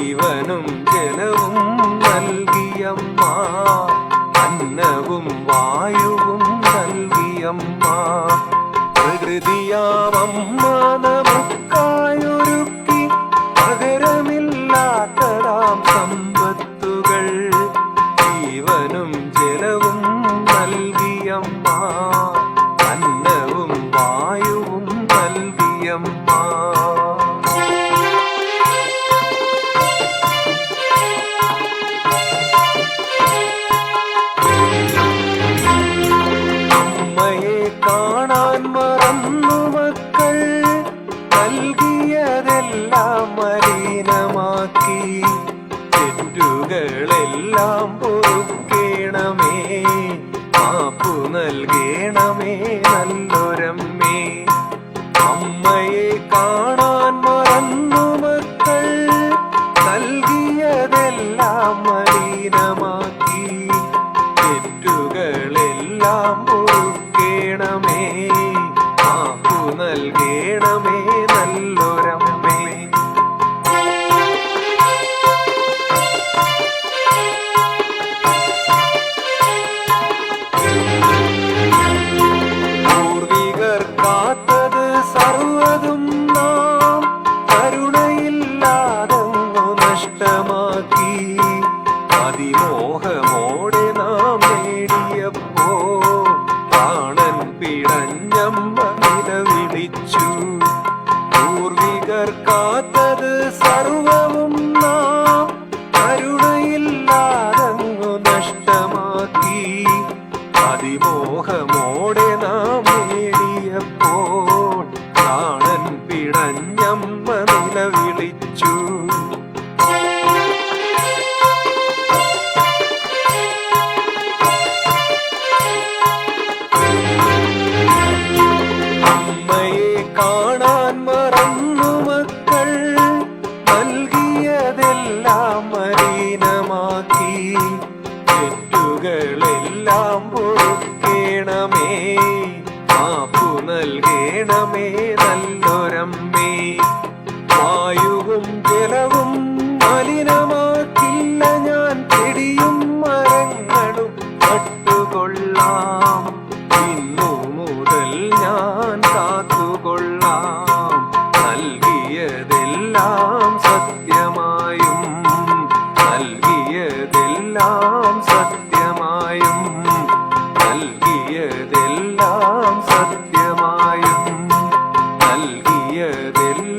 നൽകിയതെല്ലാം സമ്പത്തുകൾ ജീവനും ജലവും നൽകിയമ്മ അന്നവും വായുവും നൽകിയമ്മ പ്രകൃതിയാമമ്മ നമുക്കായൊരുക്കി പകരമില്ലാത്തതാം സമ്പത്തുകൾ ജീവനും ജലവും നൽകിയമ്മ അന്നവും വായുവും നൽകിയമ്മ കാണാൻ മറന്നു മക്കൾ. നൽകിയതെല്ലാം മലിനമാക്കി തെറ്റുകളെല്ലാം പൊറുക്കേണമേ. മാപ്പു നൽകേണമേ നല്ലൊരമ്മേ. അമ്മയെ കാണാൻ മറന്നു മക്കൾ. നൽകിയതെല്ലാം മലിനമാക്കി തെറ്റുകളെല്ലാം നൽകേണമേ. கர்த்தர் காத்தது சர்வ തെറ്റുകളെല്ലാം പൊറുക്കേണമേ മാപ്പു നൽകേണമേ നല്ലൊരമ്മേ. വായുവും ജലവും മലിനമാക്കില്ല ഞാൻ ചെടിയും മരങ്ങളും കട്ടുകൊള്ളാം ഇന്നു മുതൽ ഞാൻ കാത്തുകൊള്ളാം. നൽകിയതെല്ലാം സത്യമായും നൽകിയതെല്ലാം സത്യമായും നൽകിയതെല്ലാം സത്യമായും നൽകിയതെല്ലാം